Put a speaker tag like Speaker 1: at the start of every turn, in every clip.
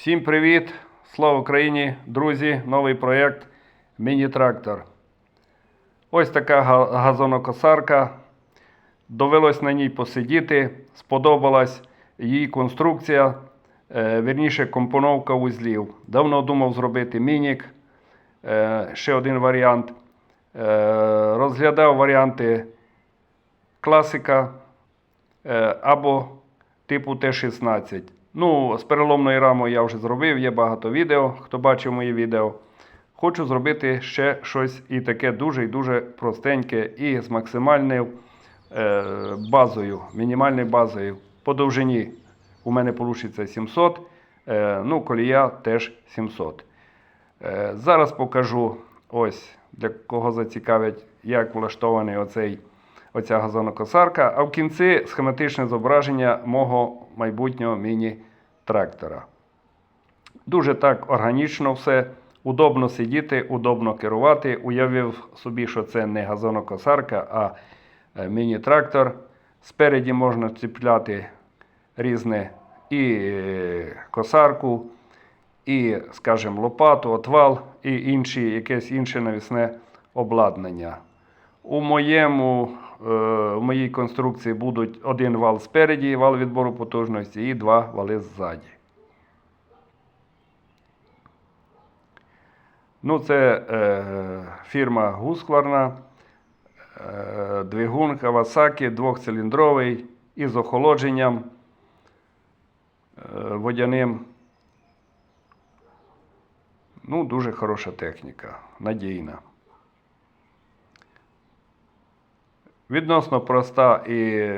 Speaker 1: Всім привіт! Слава Україні! Друзі! Новий проєкт Міні-трактор. Ось така газонокосарка. Довелось на ній посидіти. Сподобалась її конструкція, е, вірніше компоновка вузлів. Давно думав зробити мінік. Е, ще один варіант. Е, розглядав варіанти класика або типу Т-16. Ну, з переломною рамою я вже зробив, є багато відео, хто бачив мої відео. Хочу зробити ще щось і таке дуже і дуже простеньке, і з максимальною е, базою, мінімальною базою. По довжині у мене вийде 700, е, ну, колія теж 700. Е, зараз покажу ось для кого зацікавить, як влаштований оцей, оця газонокосарка, а в кінці схематичне зображення мого майбутнього міні-трактора. Дуже так органічно все, удобно сидіти, удобно керувати. Уявив собі, що це не газонокосарка, а е, міні-трактор. Спереді можна ціпляти різне і е, косарку, і, скажімо, лопату, отвал, і інші, якесь інше навісне обладнання. У моєму, е, в моїй конструкції будуть один вал спереді, вал відбору потужності, і два вали ззаді. Ну, це е, фірма Husqvarna, е, двигун Kawasaki двохциліндровий із охолодженням е, водяним. Ну, дуже хороша техніка, надійна. Відносно проста і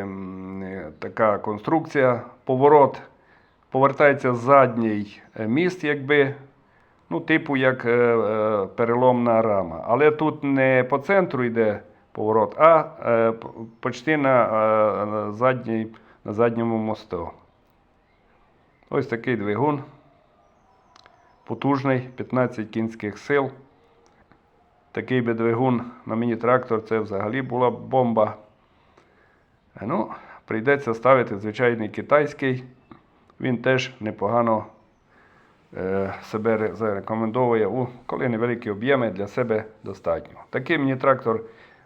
Speaker 1: така конструкція. Поворот повертається задній е, міст, якби, ну, типу як е, е, переломна рама. Але тут не по центру йде поворот, а почти на, задній, на задньому мосту. Ось такий двигун. Потужний, 15 кінських сил. Такий би двигун на міні-трактор це взагалі була б бомба. Е, Ну, прийдеться ставити звичайний китайський. Він теж непогано е, себе зарекомендовує, у, коли невеликі об'єми для себе достатньо. Такий міні-трактор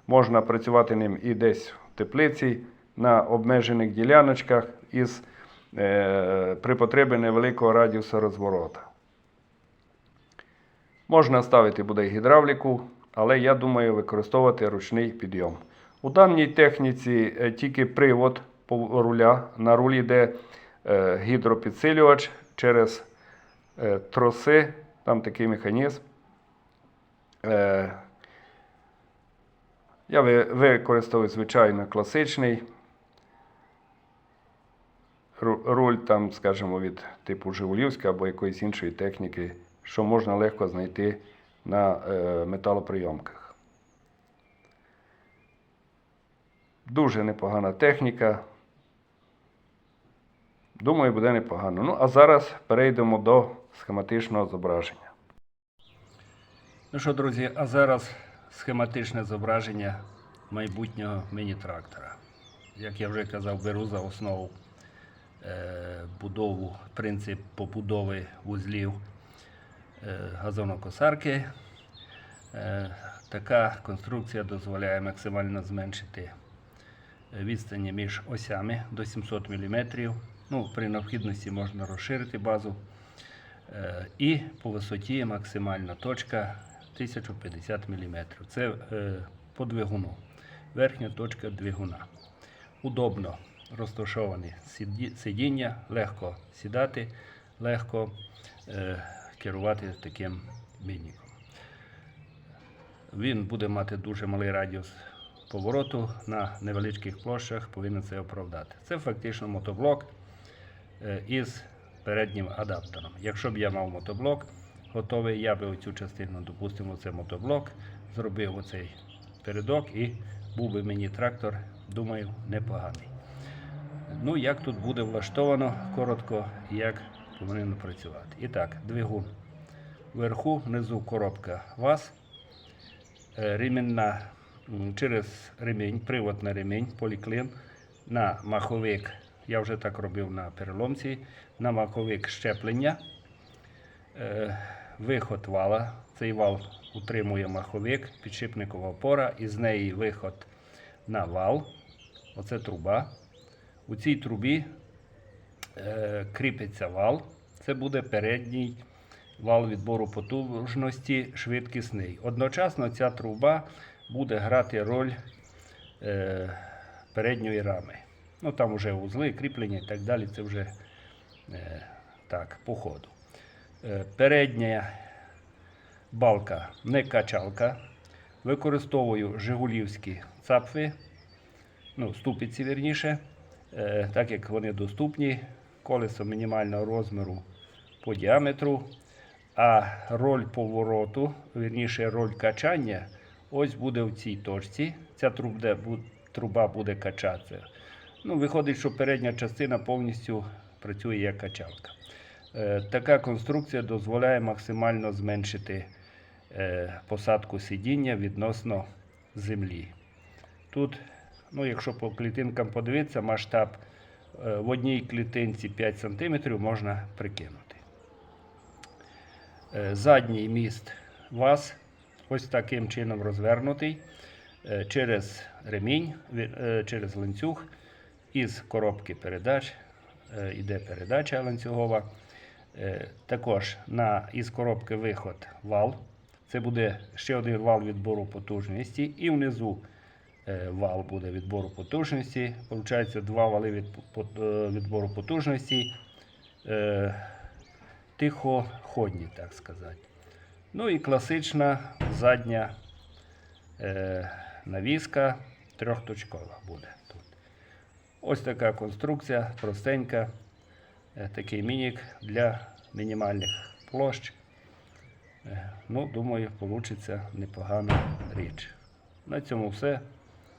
Speaker 1: можна працювати ним і десь в теплиці, на обмежених діляночках із е, при потребі невеликого радіуса розворота. Можна ставити буде гідравліку, але я думаю використовувати ручний підйом. У даній техніці е, тільки привод руля. На рулі йде е, гідропідсилювач через е, троси, там такий механізм. Я використовую звичайно класичний. Руль там, скажімо, від типу Жигулівська або якоїсь іншої техніки, що можна легко знайти на е, металоприйомках. Дуже непогана техніка. Думаю, буде непогано. Ну, а зараз перейдемо до схематичного зображення. Ну що, друзі, а зараз схематичне зображення майбутнього міні-трактора. Як я вже казав, беру за основу е, будову, принцип побудови вузлів газонокосарки. Е, така конструкція дозволяє максимально зменшити відстані між осями до 700 мм. Ну, при необхідності можна розширити базу. Е, І по висоті максимальна точка 1050 мм. Це е, по двигуну. Верхня точка двигуна. Удобно розташовані сидіння, легко сідати, легко е, керувати таким мініком. Він буде мати дуже малий радіус повороту на невеличких площах, повинен це оправдати. Це фактично мотоблок е, із переднім адаптером. Якщо б я мав мотоблок готовий, я би оцю частину, допустимо, це мотоблок, зробив оцей передок і був би мені трактор, думаю, непоганий. Ну, як тут буде влаштовано коротко, як повинен працювати. І так, двигун. Вверху, внизу коробка ВАЗ. Е, ремінна через ремінь, привод на ремінь, поліклин, на маховик. Я вже так робив на переломці, на маховик щеплення е, виход вала. Цей вал утримує маховик, підшипникова опора, і з неї виход на вал. Оце труба. У цій трубі е, кріпиться вал. Це буде передній вал відбору потужності швидкісний. Одночасно ця труба буде грати роль е, передньої рами. Ну там вже вузли, кріплення і так далі. Це вже е, так, по ходу. Передня балка не качалка. Використовую жигулівські цапфи, ну, ступиці вірніше, е, так як вони доступні, колесо мінімального розміру по діаметру, а роль повороту, вірніше роль качання, ось буде в цій точці. Ця труба, буде качатися. Ну, виходить, що передня частина повністю працює як качалка. Е, Така конструкція дозволяє максимально зменшити е, посадку сидіння відносно землі. Тут, ну, якщо по клітинкам подивитися, масштаб в одній клітинці 5 см можна прикинути. Е, Задній міст ВАЗ ось таким чином розвернутий е, через ремінь, е, через ланцюг із коробки передач. е, Іде передача ланцюгова. Е, Також на, із коробки виход вал. Це буде ще один вал відбору потужності. І внизу е, вал буде відбору потужності. Получається два вали від, е, відбору потужності. Е, Тихоходні, так сказати. Ну і класична задня е, навіска трьохточкова буде тут. Ось така конструкція, простенька, е, такий мінік для мінімальних площ. Е, Ну, думаю, вийде непогана річ. На цьому все.